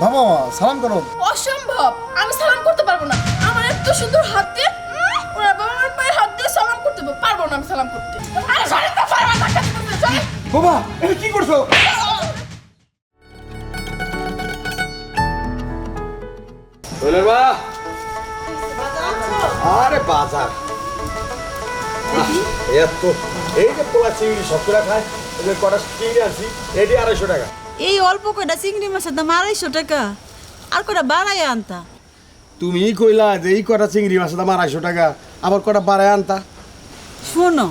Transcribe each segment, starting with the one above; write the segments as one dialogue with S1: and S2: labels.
S1: বাবা মা সালাম করো।
S2: অসম্ভব! আমি সালাম করতে পারব না। আমার এত সুন্দর হাত দিয়ে ওরা বাবা মার পায়ে হাত দিয়ে সালাম করতে পারব। পারব না আমি সালাম করতে। আরে সরেন তো আমার তো সরেন।
S1: বাবা এটা কি করছ?
S3: শৈলের মা। আরে বাজার। এত এই যে পোলা চিংড়ি সত্তরা খায় ওদের কটা চিংড়ি আনছি এটি আড়াইশো টাকা।
S4: এই অল্প কয়টা চিংড়ি মাছের দাম আড়াইশো টাকা? আর কয়টা বাড়াই আনতা?
S3: তুমি কইলা যে এই কটা চিংড়ি মাছের দাম আড়াইশো টাকা আবার কটা বাড়ায় আনতা?
S4: শোনো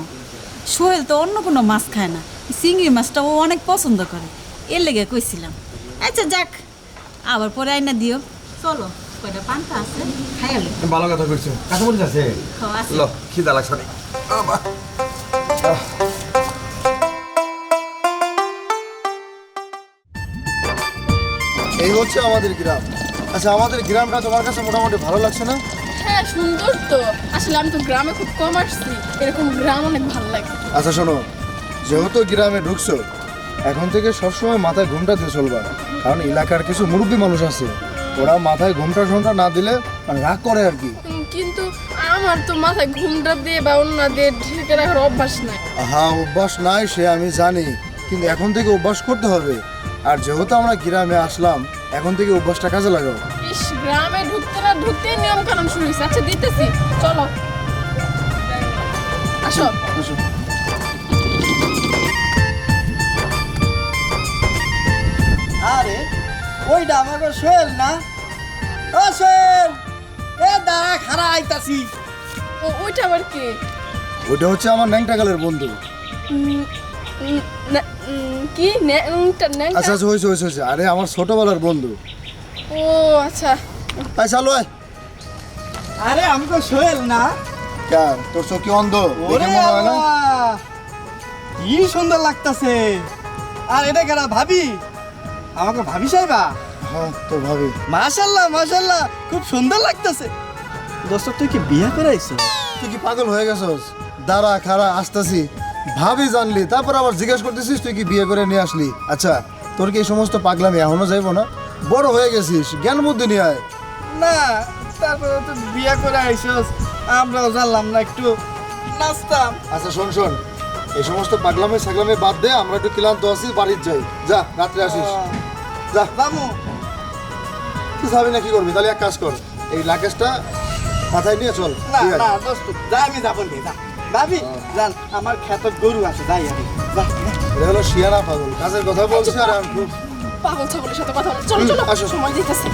S4: সোহেল তো অন্য কোনো মাছ খায় না। চিংড়ি মাছটা ও অনেক পছন্দ করে। এর লেগে কইছিলাম। আচ্ছা যাক আবার পরে আইনা দিও। চলো কয়টা পান্তা আছে? খাইয়ালো
S3: ভালো কথা কইছো। বলছে আছে?
S4: আছে।
S3: লো খিদা লাগছে
S1: এই হচ্ছে আমাদের গ্রাম। আচ্ছা আমাদের গ্রামটা তোমার কাছে মোটামুটি ভালো লাগছে না?
S2: হ্যাঁ সুন্দর তো। আসলে আমি তো গ্রামে খুব কম আসছি। এরকম গ্রাম অনেক ভালো লাগে।
S1: আচ্ছা শোনো যেহেতু গ্রামে ঢুকছো এখন থেকে সবসময় মাথায় ঘুমটা দিয়ে চলবা। কারণ এলাকার কিছু মুরব্বী মানুষ আছে। ওরা মাথায় ঘুমটা ঠোমটা না দিলে মানে রাগ করে আর কি।
S2: কিন্তু আমার তো মাথায় ঘুমটা দিয়ে বা অন্য দিয়ে ঢেকে রাখার অভ্যাস নাই।
S1: হ্যাঁ অভ্যাস নাই সে আমি জানি। কিন্তু এখন থেকে অভ্যাস করতে হবে। আর যেহেতু আমরা গ্রামে আসলাম এখন থেকে অভ্যাসটা কাজে লাগাও।
S2: ইস গ্রামে ঢুকতে না ঢুকতেই নিয়ম কানুন শুরু হয়েছে। আচ্ছা দিতেছি। চলো। আসো।
S1: আসো।
S5: আরে ওইটা আমাকে সোহেল না? ও সোহেল এ দাঁড়া খারা আইতাছি।
S2: ও ওইটা আবার কি?
S1: ওটা হচ্ছে আমার ন্যাংটাকালের বন্ধু।
S2: কি ন্যাংটা
S1: আচ্ছা আচ্ছা হয়েছে হয়েছে হয়েছে। আরে আমার ছোটবেলার বন্ধু।
S2: ও আচ্ছা।
S1: আই চালু আয়
S5: আরে আমাকে সোহেল না।
S1: কেন তোর চোখ কি অন্ধ?
S5: ওরে
S1: না?
S5: কি সুন্দর লাগতাছে। আর এটা কেনা ভাবি? আমাকে ভাবি সাহেবা?
S1: হ্যাঁ তোর ভাবি।
S5: মাশাল্লাহ মাশাল্লাহ খুব সুন্দর লাগতাছে। দোস্ত তুই কি বিয়ে করাইছো
S1: তুই কি পাগল হয়ে গেছস? দাঁড়া খাড়া আসতাছি। ভাবি জানলি তারপর আবার জিজ্ঞেস করতেছিস তুই কি বিয়ে করে নিয়ে আসলি? আচ্ছা তোর কি এই সমস্ত পাগলামি এখনও যাইবো না? বড় হয়ে গেছিস জ্ঞান বুদ্ধি নিয়ে আয়।
S5: না তারপরে তো বিয়ে করে আইছস আমরাও জানলাম না একটু নাচতাম।
S1: আচ্ছা শোন শোন এই সমস্ত পাগলামি সাগলামি বাদ দে আমরা একটু ক্লান্ত আছি বাড়ির যাই। যা রাত্রে আসিস। যা।
S5: বামু
S1: তুই যাবি না কি করবি? তাহলে এক কাজ কর এই লাকেশটা মাথায় নিয়ে চল।
S5: না
S1: ঠিক আছে?
S5: না দোস্ত যা আমি যাব নি যা। ভাবি জান আমার ক্ষেত গরু আছে যাই আমি। যা
S1: এটা হলো শিয়ানা পাগল কাজের কথা বলছি আর আমি খুব
S2: পাগল ছাগলের সাথে কথা বলো। চলো চলো
S1: আসো।
S2: সময় দিতেছি।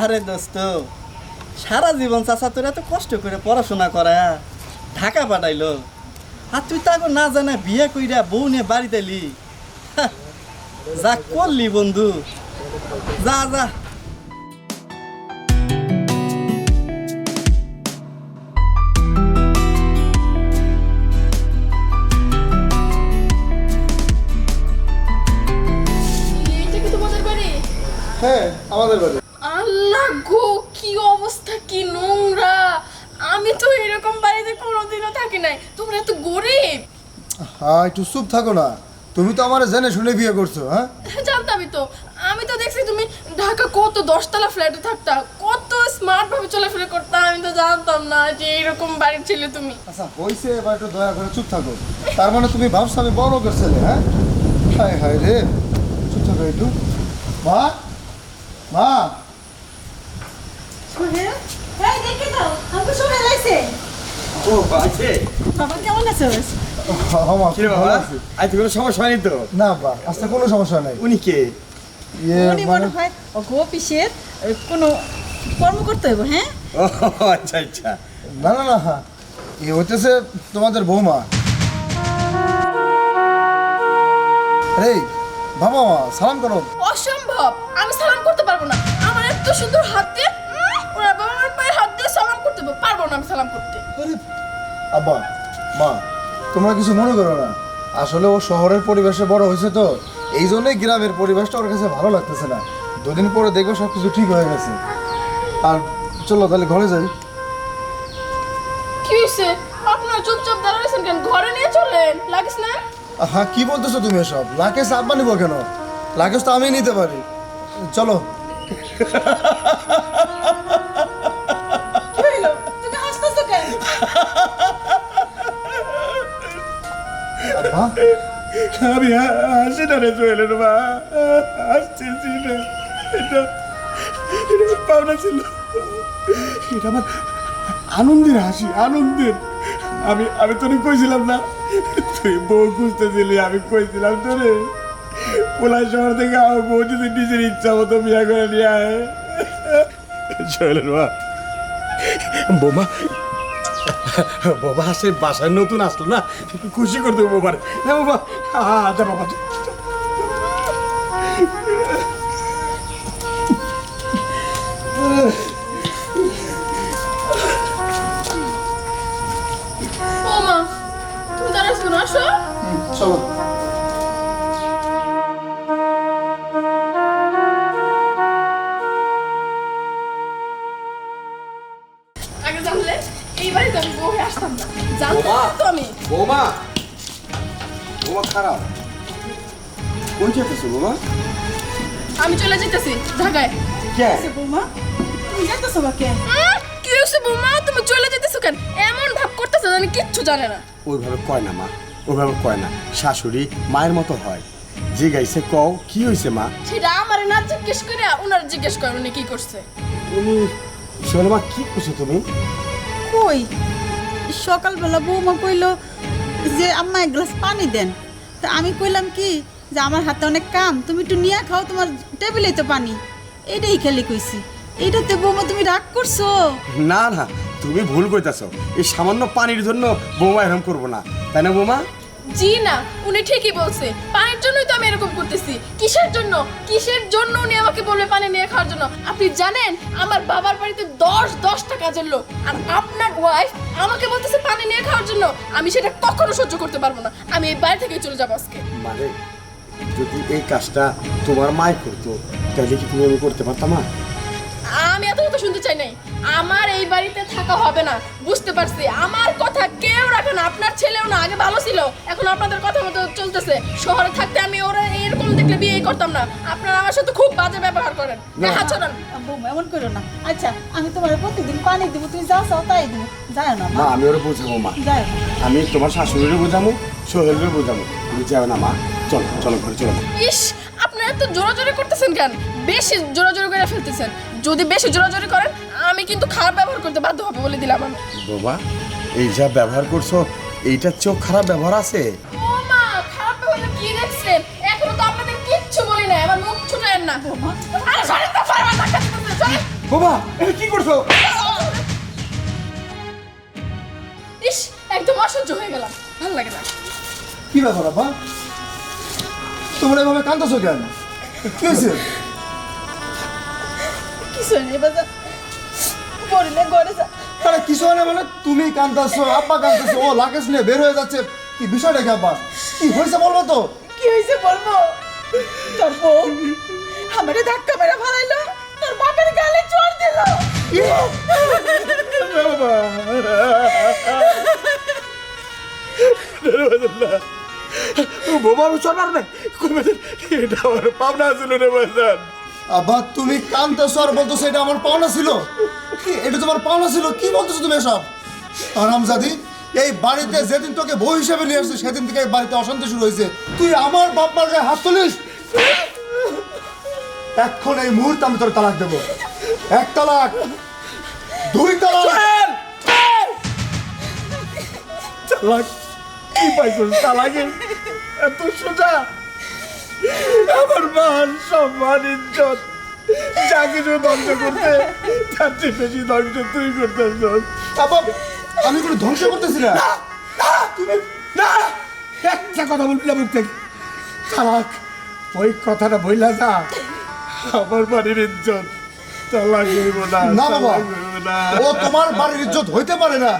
S5: আরে দোস্ত সারা জীবন চাচা তোরা তো কষ্ট করে পড়াশোনা করা ঢাকা পাঠাইলো। আর তুই তাকে না জানা বিয়ে কইরা বউ নিয়ে বাড়িতে হা, যা করলি বন্ধু। যা যা।
S1: আমাদের বাড়ি
S2: আল্লাহ গো কি অবস্থা কি নোংরা। আমি তো এরকম বাড়িতে কোনোদিনও থাকি নাই। তোমরা এত গরিব।
S1: হ্যাঁ একটু চুপ থাকো না। তুমি তো আমার জেনে শুনে বিয়ে করছ হ্যাঁ?
S2: জানতামই তো। আমি তো দেখছি তুমি ঢাকা কত দশতলা ফ্ল্যাটে থাকতা কত স্মার্ট ভাবে চলাফেরা করতা আমি তো জানতাম না যে এইরকম বাড়ির ছেলে তুমি।
S1: আচ্ছা হয়েছে এবার একটু দয়া করে চুপ থাকো। তার মানে তুমি ভাবছ আমি বড় করছে হ্যাঁ? হায় হায় রে। চুপ থাকো একটু। মা মা।
S4: সোহেল? এই দেখে দাও আমাকে সোহেল আইছে।
S3: ও আছে
S4: বাবা কেমন আছিস?
S1: হ্যাঁ,
S3: বাবা। আজ কোনো সমস্যা হয়নি তো?
S1: না কোনো সমস্যা নাই।
S3: উনি কে?
S1: ইয়ে
S4: মনে
S1: মানে
S4: মনে হয় অফিসের কোনো কর্ম করতে হইব হ্যাঁ?
S3: ও আচ্ছা আচ্ছা।
S1: না না না এ হইতেছে তোমাদের বৌমা। বাবা সালাম করো।
S2: অসম্ভব আমি সালাম করতে পারব না। আমার এত সুন্দর হাত দিয়ে ওরা বাবা মার পায়ে হাত দিয়ে সালাম করতে পারব। না আমি সালাম করতে।
S1: আরে, আব্বা মা তোমরা কিছু মনে করো না। আসলে ও শহরের পরিবেশে বড় হয়েছে তো। এই জন্যই গ্রামের পরিবেশটা ওর কাছে ভালো লাগতেছে না। দুদিন পরে দেখব সব কিছু ঠিক হয়ে গেছে। আর চলো তাহলে ঘরে যাই।
S2: কি হয়েছে আপনারা চুপচাপ দাঁড়াইছেন কেন? ঘরে নিয়ে চলেন লাগিস না।
S1: হ্যাঁ কি বলতেছো তুমি এসব? লাকেশ আব্বা নিবো কেন? লাকেশ তো আমি নিতে পারি। চলো।
S3: আমি হাসি না রে সোহেলের মা। হাসতেছি না। এটা এটা পাওনা ছিল। এটা আমার আনন্দের হাসি আনন্দের। আমি আমি তোরে কইছিলাম না। তুই বউ খুঁজতেছিলি আমি কইছিলাম তোরে? পোলা শহর থেকে আমার বউ যদি নিজের ইচ্ছা মতো বিয়া করে নিয়ে আয়। সোহেলের মা বোমা বাবা সে বাসায় নতুন আসলো না? খুশি করতে বাবার না বাবা আচ্ছা বাবা
S2: ও আমি
S3: বৌমা। বৌমা। খারাপ। কোন চেতেছো বৌমা?
S2: আমি চলে যেতেছি ঢাকায়।
S3: কে?
S4: বৌমা? তুমি যাইতেছো বা কে?
S2: কি হয়েছে বৌমা? তুমি চলে যেতেছো কেন? এমন ভাব করতেছো জানি কিচ্ছু জানে না।
S3: ওইভাবে কয় না মা। ওইভাবে কয় না শাশুড়ি মায়ের মতো হয়। যে গাইছে কও কি হয়েছে মা?
S2: সেটা আমার না জিজ্ঞেস করে ওনার জিজ্ঞেস করে উনি কি করছে।
S3: উনি মা কি করছ তুমি?
S4: কই? সকালবেলা বৌমা কইলো যে আম্মা এক গ্লাস পানি দেন। তা আমি কইলাম কি যে আমার হাতে অনেক কাম তুমি একটু নিয়ে খাও তোমার টেবিলেই তো পানি। এটাই খালি কইছি। এটাতে বৌমা তুমি রাগ করছ?
S3: না না তুমি ভুল কইতাছো এই সামান্য পানির জন্য বৌমা এরকম করব না। তাই না বৌমা?
S2: জি না উনি ঠিকই বলছে। পানির জন্যই তো আমি এরকম করতেছি। কিসের জন্য? কিসের জন্য উনি আমাকে বলবে পানি নিয়ে খাওয়ার জন্য? আপনি জানেন আমার বাবার বাড়িতে দশ দশটা কাজের লোক। আর আপনার ওয়াইফ আমাকে বলতেছে পানি নিয়ে খাওয়ার জন্য। আমি সেটা কখনো সহ্য করতে পারব না। আমি এই বাড়ি থেকে চলে যাব আজকে।
S3: মানে যদি এই কাজটা তোমার মায় করতো তাহলে কি তুমি করতে পারতাম না
S2: আমি এত কথা শুনতে চাই নাই। আমার এই বাড়িতে থাকা হবে না বুঝতে পারছি। আমার কথা কেউ রাখে না। আপনার ছেলেও না আগে ভালো ছিল। এখন আপনাদের কথা মতো চলতেছে। শহরে থাকতে আমি ওরা এরকম দেখলে বিয়ে করতাম না। আপনারা আমার সাথে খুব বাজে ব্যবহার করেন। হাত ছড়ান
S4: এমন করো না। আচ্ছা আমি তোমার প্রতিদিন পানি দিব তুমি যা চাও তাই দিব। যায় না
S3: মা। আমি ওরা বোঝাবো মা। আমি তোমার শাশুড়িরও বোঝাবো সোহেলেরও বোঝাবো। তুমি যাবে না মা। চলো চলো ঘরে চলো।
S2: ইস আপনারা এত জোরাজোরি করতেছেন কেন? বেশি জোরাজোরি করে ফেলতেছেন। যদি বেশি জোরাজোরি করেন আমি কিন্তু খারাপ ব্যবহার করতে বাধ্য হবে বলে দিলাম আমি।
S3: বাবা এই যা ব্যবহার করছ এইটার চোখ খারাপ ব্যবহার আছে?
S2: ও মা খারাপ ব্যবহার কি দেখছেন? এখনও তো আপনাদের কিচ্ছু বলি না আমার মুখ ছুটায়েন না। আরে সরেন তো ফারমান ধাক্কা সরেন।
S3: বাবা এটা কি করছ?
S2: ইস একদম অসহ্য হয়ে গেলাম। ভালো লাগে না।
S1: কি ব্যাপার আব্বা তোমরা এভাবে কান্দছো কেন? কি হয়েছে?
S4: কিছু নেই বাজা পড়লে ঘরে যা।
S1: আরে কিছু হয় না মানে? তুমি কান্দাছো আব্বা কান্দাছো ও লাকেশ নিয়ে বের হয়ে যাচ্ছে। কি বিষয়টা কি আব্বা? কি হয়েছে বলব তো?
S4: কি হয়েছে বলব? তোর বউ আমারে ধাক্কা মেরে ফেলাইলো তোর বাপের গালে চড় দিল।
S3: বাবা আমি না এটা আমার পাবনা ছিল রে বাজান
S1: আব্বা তুমি কান্দাছো আর বলতো সেটা আমার পাওনা ছিল। এটা তোমার পাওনা ছিল? কি বলতেছো তুমি এসব? আরামজাদি এই বাড়িতে যেদিন তোকে বউ হিসেবে নিয়ে আসছে, সেদিন থেকে বাড়িতে অশান্তি শুরু হয়েছে। তুই আমার বাপ্পার গায়ে হাত তুলিস? এখন এই মুহূর্তে আমি তোর তালাক দেবো। এক তালাক, দুই তালাক।
S3: চালাক কি পাইছো? চালাকে এত সোজা? আমার মান, সম্মান, ইজ্জত। যা কিছু ধ্বংস করতে তার চেয়ে বেশি ধ্বংস তুই
S1: আব্বা আমি কোনো ধ্বংস করতেছি না।
S3: তুমি না। একটা কথা বলবি না মুখ থেকে? চালাক ওই কথাটা বইলা যা। আমার বাড়ির ইজ্জত। হইব না
S1: না বাবা। ও তোমার বাড়ির ইজ্জত হইতে পারে না।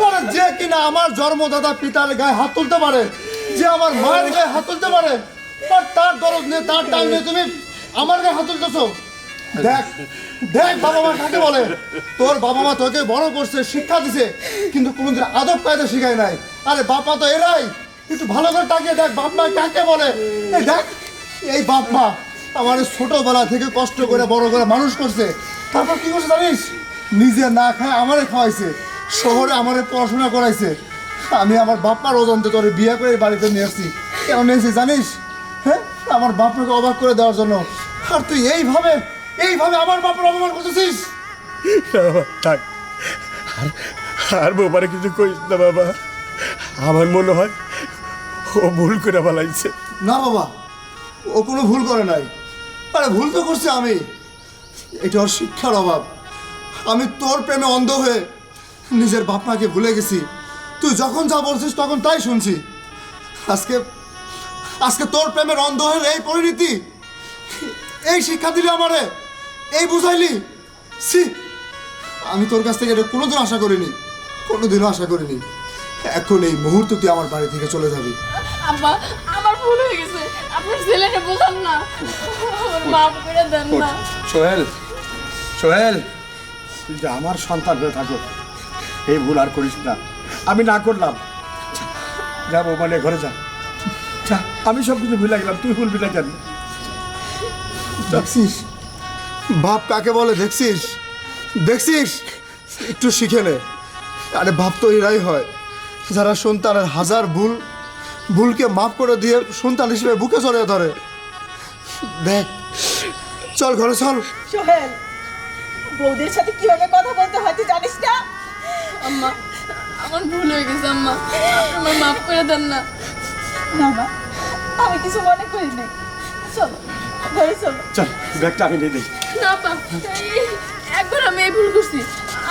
S1: পরে যে কিনা আমার জন্মদাতা পিতার গায়ে হাত তুলতে পারে যে আমার মায়ের গায়ে হাত তুলতে পারে তার দরদ নিয়ে তার টান নিয়ে তুমি আমার গায়ে হাত তুলতেছো? দেখ দেখ বাবা মা কাকে বলে? তোর বাবা মা তোকে বড় করছে, শিক্ষা দিছে, কিন্তু কোনোদিন আদব কায়দা শিখায় নাই। আরে বাবা তো এরাই। একটু ভালো করে তাকিয়ে দেখ, বাপ মা কাকে বলে? এই দেখ, এই বাপ মা আমার ছোটবেলা থেকে কষ্ট করে বড় করে মানুষ করছে। তারপর কি করছে জানিস? নিজে না খায় আমারে খাওয়াইছে। শহরে আমারে পড়াশোনা করাইছে। আমি আমার বাপ্পার অজন্তে তোরে বিয়ে করে বাড়িতে নিয়ে আসছি। কেন নিয়েছি জানিস? হ্যাঁ আমার বাপকে অবাক করে দেওয়ার জন্য। আর তুই এইভাবে এইভাবে আমার বাপের অপমান করতেছিস?
S3: বাবা, থাক। আর আর কিছু কইস না বাবা। আমার মনে হয় ও ভুল করে বলাইছে
S1: না বাবা ও কোনো ভুল করে নাই। আরে ভুল তো করছি আমি। এটা ওর শিক্ষার অভাব। আমি তোর প্রেমে অন্ধ হয়ে নিজের বাপ মাকে ভুলে গেছি। তুই যখন যা বলছিস তখন তাই শুনছি। আজকে আজকে তোর প্রেমের অন্ধ হয়ে এই পরিণতি এই শিক্ষা দিলি আমারে? এই বুঝাইলি? সি আমি তোর কাছ থেকে এটা কোনোদিন আশা করিনি কোনোদিনও আশা করিনি। এখন এই মুহূর্তে তুই আমার বাড়ি থেকে চলে যাবি।
S2: আব্বা আমার ভুল হয়ে গেছে। আপনার ছেলেকে বোঝান না। মাফ করে দেন না।
S3: সোহেল সোহেল। তুই যে আমার সন্তান হয়ে থাকো এই ভুল আর করিস না। আমি না করলাম। যাব মানে ঘরে যা। যা আমি সব কিছু ভুলে গেলাম তুই ভুলবি না কেন
S1: দেখছিস? বাপ কাকে বলে দেখছিস? দেখছিস? একটু শিখে নে। আরে বাপ তো এরাই হয়। যারা সন্তানের হাজার ভুল ভুলকে মাফ করে দিয়ে সন্তান হিসেবে বুকে চড়িয়ে ধরে। দেখ চল ঘরে চল।
S4: সোহেল বৌদির সাথে কীভাবে কথা বলতে হয় তুই জানিস না?
S2: আম্মা আমার ভুল হয়ে গেছে আম্মা। আমার মাফ করে দেন না।
S4: না আমি কিছু মনে করি নাই চলো। চলো।
S3: চল ব্যাগটা আমি নিয়ে দিই
S2: না পা একবার আমি এই ভুল করছি।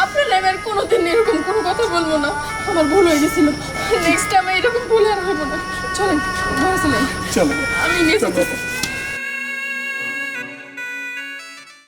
S2: আপনার লাইফে আর কোনোদিন এরকম কোনো কথা বলব না। আমার ভুল হয়ে গেছিল। নেক্সট টাইম এরকম ভুল আর হব না। চলেন ঘরে চলেন।
S3: চলো।
S2: আমি নিয়ে